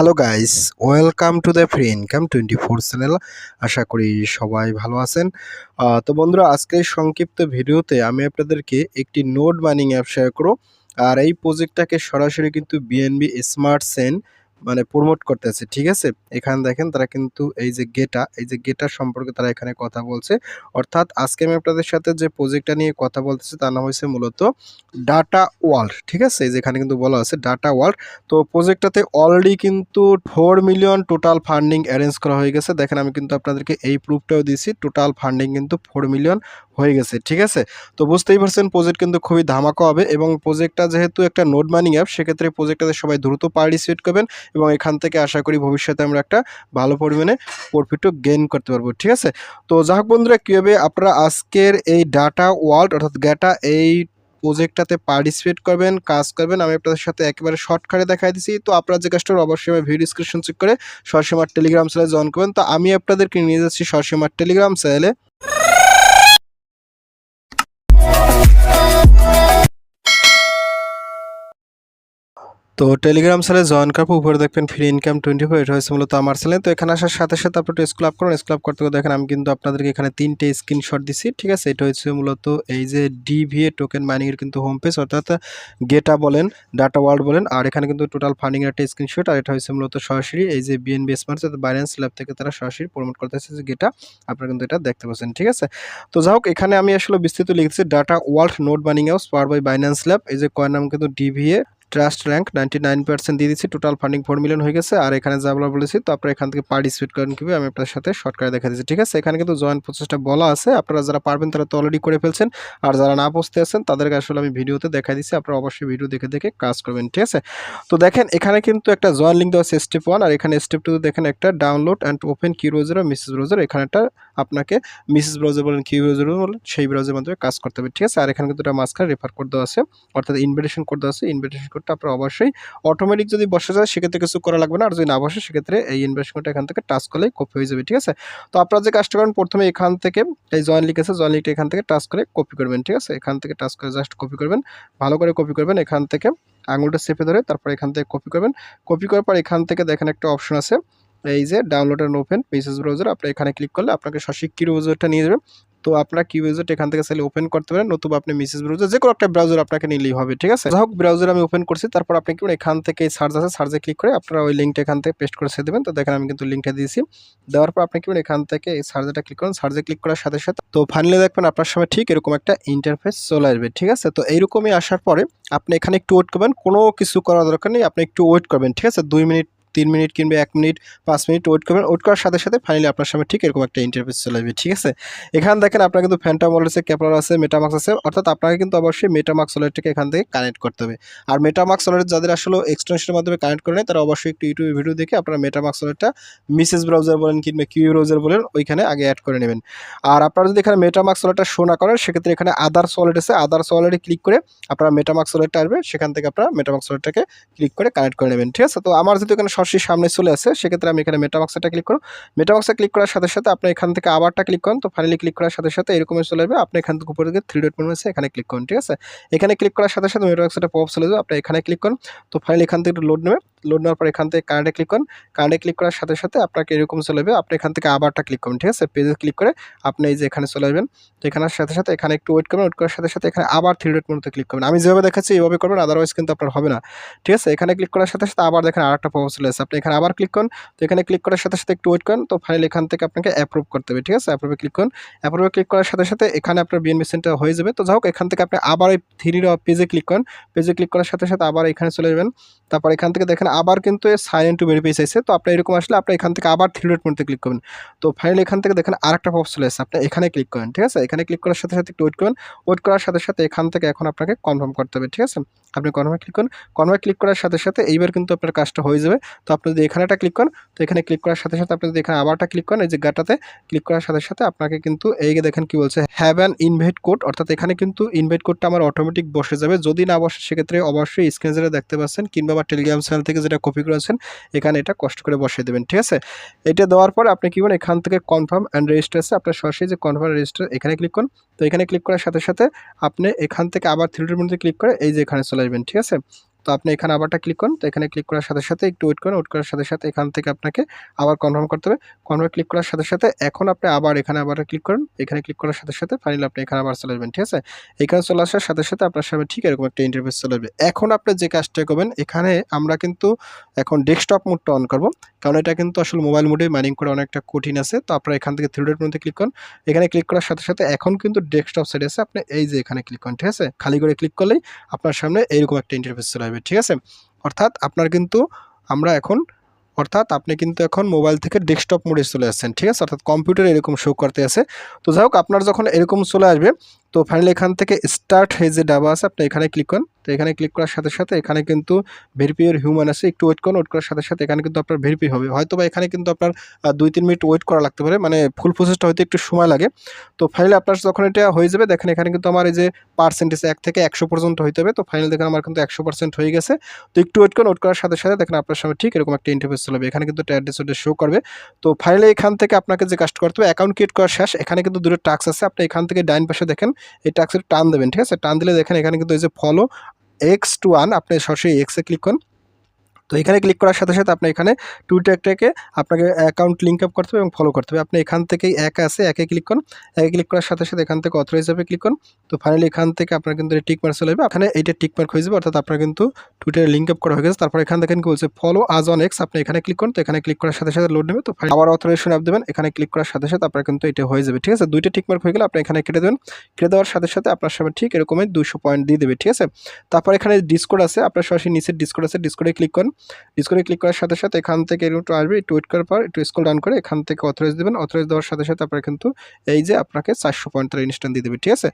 Hello guys welcome to the free income twenty four channel আশা করি সবাই ভালো আছেন। তো বন্ধুরা আজকের সংক্ষিপ্ত ভিডিওতে আমি আপনাদেরকে একটি নোট মাইনিং অ্যাপ শেয়ার করো আর এই প্রজেক্টটাকে সরাসরি কিন্তু বিএনবি স্মার্ট সেন মানে প্রমোট করতেছে, ঠিক আছে? এখানে দেখেন তারা কিন্তু এই যে গেটা, এই যে গেটা সম্পর্কে তারা এখানে কথা বলছে। অর্থাৎ আজকে আমি আপনাদের সাথে যে প্রজেক্টটা নিয়ে কথা বলতেছি, তার নাম হয়েছে মূলত ডাটা ওয়ার্ল্ড ঠিক আছে? এই যে এখানে কিন্তু বলা আছে ডাটা ওয়ার্ল্ড তো প্রজেক্টটাতে অলরেডি কিন্তু four million total funding arrange করা হয়ে গেছে। দেখেন আমি কিন্তু আপনাদেরকে এই প্রুফটাও দিয়েছি। টোটাল ফান্ডিং কিন্তু ফোর মিলিয়ন হয়ে গেছে, ঠিক আছে? তো বুঝতেই পারছেন প্রজেক্ট কিন্তু খুবই ধামাকা হবে এবং প্রজেক্টটা যেহেতু একটা নোট মাইনিং অ্যাপ সেক্ষেত্রে প্রজেক্টটাতে সবাই দ্রুত পার্টিসিপেট করবেন এবং এখান থেকে আশা করি ভবিষ্যতে আমরা একটা ভালো পরিমাণে প্রফিটও গেইন করতে পারব, ঠিক আছে? তো যাই হোক বন্ধুরা কীভাবে আপনারা আজকের এই ডাটা ওয়ার্ল্ড অর্থাৎ গ্যাটা এই প্রজেক্টটাতে পার্টিসিপেট করবেন, কাজ করবেন। আমি আপনাদের সাথে একেবারে শর্টকাটে দেখাই দিচ্ছি তো আপনারা যে কাজটা অবশ্যই আমার ভিডিও ডিসক্রিপশন চেক করে সরাসরি আমার টেলিগ্রাম চ্যানেলে জয়েন করবেন। তো আমি আপনাদেরকে নিয়ে যাচ্ছি সরাসরি আমার টেলিগ্রাম চ্যানেলে তো টেলিগ্রাম চ্যানেলে জয়েন করার পর উপরে দেখবেন ফ্রি ইনকাম টোয়েন্টি ফোর এটা হচ্ছে মূলত আমার চ্যানেল তো এখানে আসার সাথে সাথে আপনি একটু স্ক্লাব করুন। স্ক্লাব করতে করতে দেখেন আমি কিন্তু আপনাদেরকে এখানে তিনটে স্ক্রিনশট দিছি, ঠিক আছে? এটা হচ্ছে মূলত এই যে ডিভিএ টোকেন মাইনিংয়ের কিন্তু হোম পেজ অর্থাৎ গেটা বলেন ডাটা ওয়ার্ল্ড বলেন, আর এখানে কিন্তু টোটাল ফান্ডিং একটা স্ক্রিনশট আর এটা হচ্ছে মূলত সরাসরি এই যে বিএনবি স্মার্ট অর্থাৎ বাইন্যান্স ল্যাব থেকে তারা সরাসরি প্রমোট করতেছে যে গেটা আপনারা কিন্তু এটা দেখতে পাচ্ছেন, ঠিক আছে? তো যাই হোক, এখানে আমি আসলে বিস্তৃত লিখেছি data world note mining house power by Binance lab এই যে কয়ের নাম কিন্তু DVA trust rank ninety nine percent দিয়ে দিচ্ছি টোটাল ফান্ডিং ফোর মিলিয়ন হয়ে গেছে। আর এখানে যা বলা বলেছি, তো আপনারা এখান থেকে পার্টিসিপেট করেন কীভাবে, আমি আপনার সাথে শর্টকাটে দেখা দিচ্ছি। ঠিক আছে? এখানে কিন্তু জয়েন প্রচেষ্টা বলা আছে। আপনারা যারা পারবেন তারা তো অলরেডি করে ফেলছেন। আর যারা না বুঝতে আছেন, তাদেরকে আসলে আমি ভিডিওতে দেখা দিচ্ছি। আপনারা অবশ্যই ভিডিও দেখে দেখে কাজ করবেন। ঠিক আছে? তো দেখেন, এখানে কিন্তু একটা জয়েন লিঙ্ক দেওয়া আছে স্টেপ ওয়ান আর এখানে স্টেপ টু দেখেন একটা ডাউনলোড অ্যান্ড ওপেন কি আর মিসেস ব্রাউজার এখানে একটা আপনাকে মিসেস ব্রাউজার বলেন কি ব্রাউজার বলেন, সেই ব্রাউজারের মাধ্যমে কাজ করতে হবে, ঠিক আছে? আর এখানে কিন্তু একটা মাঝখানে রেফার কোড দেওয়া আছে, অর্থাৎ ইনভিটেশন কোড দেওয়া আছে। ইনভিটেশন কোডটা আপনারা অবশ্যই অটোমেটিক যদি বসে যায়, সেক্ষেত্রে কিছু করা লাগবে না। আর যদি না বসে, সেক্ষেত্রে এই ইনভেস্টমেন্টটা এখান থেকে টাচ করলেই কপি হয়ে যাবে, ঠিক আছে? তো আপনারা যে কাজটা করেন, প্রথমে এখান থেকে এই জয়েন লিঙ্ক আছে জয়েন লিঙ্কটা এখান থেকে টাচ করে কপি করবেন, ঠিক আছে? এখান থেকে টাচ করে জাস্ট কপি করবেন, ভালো করে কপি করবেন, এখান থেকে আঙুলটা চেপে ধরে তারপর এখান থেকে কপি করবেন। কপি করার পর এখান থেকে দেখেন একটা অপশন আছে এই যে download and open message browser আপনি এখানে ক্লিক করলে আপনাকে সঠিক কি ব্রাউজারটা নিয়ে যাবে। তো আপনার কি ব্রাউজারটা এখান থেকে চাইলে ওপেন করতে পারেন, নতুবা আপনি মেসেজ ব্রাউজার যে কোনো একটা ব্রাউজার আপনাকে নিলেই হবে, ঠিক আছে? যাই হোক ব্রাউজার আমি ওপেন করছি, তারপর আপনি কি এখান থেকে সার্চ আছে সার্চে ক্লিক করে আপনারা ওই লিঙ্কটা এখান থেকে পেস্ট করে দেবেন। তো দেখেন আমি কিন্তু লিঙ্কটা দিয়েছি। দেওয়ার পর আপনি কি এখান থেকে এই সার্চেটা ক্লিক করুন সার্চে ক্লিক করার সাথে সাথে তো ফাইনালি দেখবেন আপনার সামনে ঠিক এরকম একটা ইন্টারফেস চলে আসবে, ঠিক আছে? তো এইরকমই আসার পরে আপনি এখানে একটু ওয়েট করবেন, কোনো কিছু করার দরকার নেই, আপনি একটু ওয়েট করবেন, ঠিক আছে? দুই মিনিট তিন মিনিট কিংবা এক মিনিট, পাঁচ মিনিট ওয়েট করবেন। ওয়েট করার সাথে সাথে ফাইনালি আপনার সামনে ঠিক এরকম একটা ইন্টারফেস চলে আসবে, ঠিক আছে? এখানে দেখেন আপনার কিন্তু ফ্যান্টাম আছে ক্যাপলার আছে মেটামাক্স আছে, অর্থাৎ আপনাকে কিন্তু অবশ্যই মেটামাক্স ওয়ালেটটাকে এখান থেকে কানেক্ট করতে হবে। আর মেটামাক্স ওয়ালেট যাদের আসলে এক্সটেনশনের মাধ্যমে কানেক্ট করে নেয়, তারা অবশ্যই একটু ইউটিউবে ভিডিও দেখে আপনারা মেটামাক্স ওয়ালেটটা মিসেস ব্রাউজার বলেন কিংবা কিউ ব্রাউজার বলেন, ওইখানে আগে অ্যাড করে নেবেন। আর আপনারা যদি এখানে মেটামাক্স ওয়ালেটটা শো না করেন, সেক্ষেত্রে এখানে আদার্স ওয়ালেট আছে আদার্স ওয়ালেটে ক্লিক করে আপনারা মেটামাক্স ওয়ালেটটা আসবে, সেখান থেকে আপনারা মেটামাক্স ওয়ালেটটাকে ক্লিক করে কানেক্ট করে নেবেন, ঠিক আছে? তো আমার যেহেতু এখানে সরাসরি সামনে চলে আসে, সেক্ষেত্রে আমি এখানে মেটামাক্সটা ক্লিক করব মেটামাক্সে ক্লিক করার সাথে সাথে আপনি এখান থেকে আবারটা ক্লিক করেন, তো ফাইনালি ক্লিক করার সাথে সাথে এরকম চলে যাবে আপনি এখান থেকে উপরে দিকে থ্রি ডট মেনু আছে, এখানে ক্লিক করুন, ঠিক আছে? এখানে ক্লিক করার সাথে সাথে মেটামাক্সটা পপ চলে যাবে আপনি এখানে ক্লিক করুন, তো ফাইনালি এখান থেকে লোড নেবে। লোড নেওয়ার পর এখান থেকে কার্ডে ক্লিক করুন কার্ডে ক্লিক করার সাথে সাথে আপনাকে এরকম চলে যাবে আপনি এখান থেকে আবারটা ক্লিক করুন, ঠিক আছে? পেজে ক্লিক করে আপনি এই যে এখানে চলে আসবেন, তো এখানের সাথে সাথে এখানে একটু ওয়েট করবেন ওয়েট করার সাথে সাথে এখানে আবার থ্রি ডট মেনুতে ক্লিক করবেন। আমি যেভাবে দেখাচ্ছি, এইভাবে করবেন আদারওয়াইজ কিন্তু আপনার হবে না, ঠিক আছে? এখানে ক্লিক করার সাথে সাথে আবার দেখেন আরেকটা পপ চলে আসছে আপনি এখানে আবার ক্লিক করুন। তো এখানে ক্লিক করার সাথে সাথে একটু ওয়েট করেন। তো ফাইনালি এখান থেকে আপনাকে অ্যাপ্রুভ করতে হবে, ঠিক আছে? অ্যাপ্রুভে ক্লিক করুন। অ্যাপ্রুভে ক্লিক করার সাথে সাথে এখানে আপনার বিএনবি সেন্টার হয়ে যাবে। তো যাই এখান থেকে আপনি আবার ওই থ্রি পেজে ক্লিক করেন। পেজে ক্লিক করার সাথে সাথে আবার এখানে চলে যাবেন। তারপর এখান থেকে দেখেন আবার কিন্তু সাইলেন্ট টু ভেরিফাই চাইছে তো আপনি এরকম আসলে আপনি এখান থেকে আবার থ্রি ডট মধ্যে ক্লিক করবেন। তো ফাইনালি এখান থেকে দেখেন আরেকটা পপ চলে আসছে আপনি এখানে ক্লিক করেন, ঠিক আছে? এখানে ক্লিক করার সাথে সাথে একটু ওয়েট করবেন ওয়েট করার সাথে সাথে এখান থেকে এখন আপনাকে কনফার্ম করতে হবে, ঠিক আছে? আপনি কনফার্মে ক্লিক করুন। কনফার্মে ক্লিক করার সাথে সাথে এইবার কিন্তু আপনার কাজটা হয়ে যাবে। তো আপনি যদি এখানেটা ক্লিক করেন, তো এখানে ক্লিক করার সাথে সাথে আপনি যদি এখানে আবারটা ক্লিক করেন, এই যে গাটাতে ক্লিক করার সাথে সাথে আপনাকে কিন্তু এই দেখেন কি বলছে হ্যাভ অ্যান ইনভাইট কোড অর্থাৎ এখানে কিন্তু ইনভাইট কোডটা আমার অটোমেটিক বসে যাবে। যদি না বসে, সেক্ষেত্রে অবশ্যই স্ক্রিনে যেটা দেখতে পাচ্ছেন কিংবা আমার টেলিগ্রাম চ্যানেল থেকে যেটা কপি করেছেন, এখানে এটা কষ্ট করে বসিয়ে দেবেন, ঠিক আছে? এটা দেওয়ার পর আপনি কি বলেন এখান থেকে কনফার্ম অ্যান্ড রেজিস্টার আছে। আপনার সরাসরি যে কনফার্ম রেজিস্টার এখানে ক্লিক করুন। তো এখানে ক্লিক করার সাথে সাথে আপনি এখান থেকে আবার থ্রি মধ্যে ক্লিক করে এই যে এখানে চলে আসবেন ঠিক আছে? তো আপনি এখানে আবারটা ক্লিক করুন, তো এখানে ক্লিক করার সাথে সাথে একটু ওয়েট করুন ওয়েট করার সাথে সাথে এখান থেকে আপনাকে আবার কনফার্ম করতে হবে। কনফার্ম ক্লিক করার সাথে সাথে এখন আপনি আবার এখানে আবার ক্লিক করুন। এখানে ক্লিক করার সাথে সাথে ফাইনালি আপনি এখানে আবার চলে আসবেন, ঠিক আছে? এখানে চলে আসার সাথে সাথে আপনার সামনে ঠিক এরকম একটা ইন্টারভিউ চলে আসবে। এখন আপনি যে কাজটা করবেন, এখানে আমরা কিন্তু এখন ডেস্কটপ মোডটা অন করব। কারণ এটা কিন্তু আসলে মোবাইল মোডে মাইনিং করা অনেকটা কঠিন আছে। তো আপনারা এখান থেকে থ্রি ডট মধ্যে ক্লিক করুন। এখানে ক্লিক করার সাথে সাথে এখন কিন্তু ডেস্কটপ সাইড আছে। আপনি এই যে এখানে ক্লিক করুন, ঠিক আছে? খালি করে ক্লিক করলেই আপনার সামনে এইরকম একটা ইন্টারভিউ চলে আসবে ঠিক আছে? অর্থাৎ আপনার কিন্তু আমরা এখন, অর্থাৎ আপনি কিন্তু এখন মোবাইল থেকে ডেস্কটপ মোডে চলে আসছেন, ঠিক আছে? অর্থাৎ কম্পিউটার এরকম শো করতে আছে। তো যাই হোক, আপনার যখন এরকম চলে আসবে, তো ফাইনালি এখান থেকে স্টার্ট হয়ে যে ডাবা আছে, আপনি এখানে ক্লিক করুন। তো এখানে ক্লিক করার সাথে সাথে এখানে কিন্তু ভেরিফাইয়ের হিউম্যান আছে। একটু ওয়েট করুন ওয়েট করার সাথে সাথে এখানে কিন্তু আপনার ভেরিফাই হবে। হয়তো বা এখানে কিন্তু আপনার দুই তিন মিনিট ওয়েট করা লাগতে পারে মানে ফুল প্রসেসটা হয়তো একটু সময় লাগে। তো ফাইনালি আপনার যখন এটা হয়ে যাবে, দেখেন এখানে কিন্তু আমার এই যে পার্সেন্টেজ এক থেকে একশো পর্যন্ত হইতে হবে। তো ফাইনাল দেখেন আমার কিন্তু একশো পার্সেন্ট হয়ে গেছে। তো একটু ওয়েট করুন ওয়েট করার সাথে সাথে দেখেন আপনার সামনে ঠিক এরকম একটা ইন্টারফেস চলবে এখানে কিন্তু অ্যাড্রেস শো করবে। তো ফাইনালি এখান থেকে আপনাকে যে কাজটা করতে হবে অ্যাকাউন্ট ক্রিয়েট করা শেষ। এখানে কিন্তু দুটো টাক্স আছে। আপনি এখান থেকে ডাইন পাশে দেখেন, এই টাক্সের টান দেবেন, ঠিক আছে? টান দিলে দেখেন এখানে কিন্তু এই যে ফলো এক্স টু ওয়ান আপনি সরাসরি এক্সে ক্লিক করুন। তো এখানে ক্লিক করার সাথে সাথে আপনি এখানে টুইটারটাকে আপনাকে অ্যাকাউন্ট লিঙ্ক আপ করতে হবে এবং ফলো করতে হবে। আপনি এখান থেকেই এক আছে, একে ক্লিক করুন। একে ক্লিক করার সাথে সাথে এখান থেকে অথরাইজ হবে ক্লিক করুন। তো ফাইনালি এখান থেকে আপনার কিন্তু টিক মার্ক চলে যাবে এখানে এইটা টিক মার্ক হয়ে যাবে, অর্থাৎ আপনার কিন্তু টুইটারে লিঙ্ক আপ করা হয়ে গেছে। তারপর এখান থেকে বলছে ফলো আজ অন এক্স আপনি এখানে ক্লিক করুন। তো এখানে ক্লিক করার সাথে সাথে লোড নেবে। তো আবার অথরাইজেশন অ্যাপ দেবেন। এখানে ক্লিক করার সাথে সাথে আপনার কিন্তু এটা হয়ে যাবে। ঠিক আছে? দুইটা টিক মার্ক হয়ে গেলে আপনি এখানে কেটে দেবেন। কেটে দেওয়ার সাথে সাথে আপনার সামনে ঠিক এরকমই দুশো পয়েন্ট দিয়ে দেবে। ঠিক আছে? তারপর এখানে ডিসকোড আছে। আপনার সরাসরি নিচের ডিসকোড আছে। ডিসকোডে ক্লিক করুন। ডিসকোডে ক্লিক করার সাথে সাথে এখান থেকে একটু আসবে, একটু ওয়েট করার পর, একটু স্কল ডাউন করে এখান থেকে অথরাইজ দেবেন। অথরাইজ দেওয়ার সাথে সাথে আপনার কিন্তু এই যে আপনাকে চারশো পয়েন্ট তারা ইনস্ট্যান্ট দিয়ে দেবে, ঠিক আছে?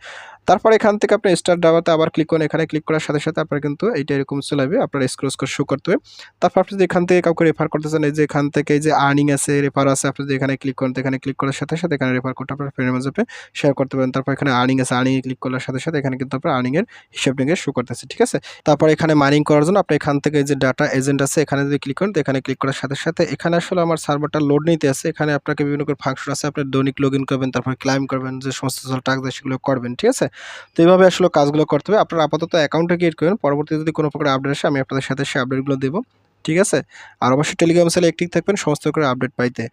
তারপর এখান থেকে আপনি স্টার ডাবাতে আবার ক্লিক করুন। এখানে ক্লিক করার সাথে সাথে আপনার কিন্তু এইটা এরকম চলে আসবে। আপনার স্ক্রোস করে শো করতে হবে। তারপর আপনি যদি এখান থেকে কাউকে রেফার করতে চান, এই যে এখান থেকে যে আর্নিং আছে রেফার আছে, আপনি যদি এখানে ক্লিক করেন এখানে ক্লিক করার সাথে সাথে এখানে রেফার কোডটা আপনার ফ্রেন্ডের মাঝে শেয়ার করতে পারেন। তারপর এখানে আর্নিং আছে আর্নিংয়ে ক্লিক করার সাথে সাথে এখানে কিন্তু আপনার আর্নিংয়ের হিসাব নিয়ে শো করতেছে, ঠিক আছে? তারপর এখানে মাইনিং করার জন্য আপনি এখান থেকে যে ডাটা এজেন্ট আছে, এখানে যদি ক্লিক করেন, তো এখানে ক্লিক করার সাথে সাথে এখানে আসলে আমার সার্ভারটা লোড নিতে আছে। এখানে আপনাকে বিভিন্ন করে ফাংশন আছে, আপনি দৈনিক লগ করবেন, তারপর ক্লাইম করবেন, যে সমস্ত টাস্ক দেয় সেগুলো করবেন, ঠিক আছে? তো এইভাবে আসলে কাজগুলো করতে হবে। আপনার আপাতত অ্যাকাউন্টে ক্রিয়েট করবেন পরবর্তীতে যদি কোনো প্রকার আপডেট আসে, আমি আপনাদের সাথে সেই আপডেটগুলো দেবো। ঠিক আছে? আর অবশ্যই টেলিগ্রাম চ্যানেলে অ্যাক্টিভ থাকবেন, সমস্ত করে আপডেট পাইতে।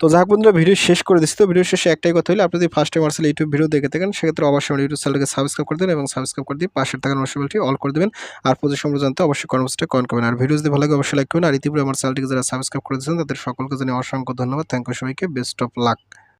তো যাক বন্ধুরা ভিডিও শেষ করে দিচ্ছি তো। ভিডিও শেষে একটাই কথা হলে, আপনি ফার্স্ট টাইম আসলে ইউটিউব ভিডিও দেখে থাকেন, সেক্ষেত্রে অবশ্যই আমার ইউটিউব চ্যানেলকে সাবস্ক্রাইব করে দেবেন এবং সাবস্ক্রাইব করে দিয়ে পাশের থাকার নোটিফিকেশনটি অল করে দেবেন। আর প্রতি সম্পর্কে জানতে অবশ্যই কর্মসূচিটা কন করবেন। আর ভিডিও যদি ভালো লাগে, অবশ্যই লাইক করবেন। আর ইতিপূর্বে আমার চ্যানেলটিকে যারা সাবস্ক্রাইব করে দিয়েছেন তাদের সকলকে জানিয়ে অসংখ্য ধন্যবাদ। থ্যাংক ইউ সবাইকে। Best of luck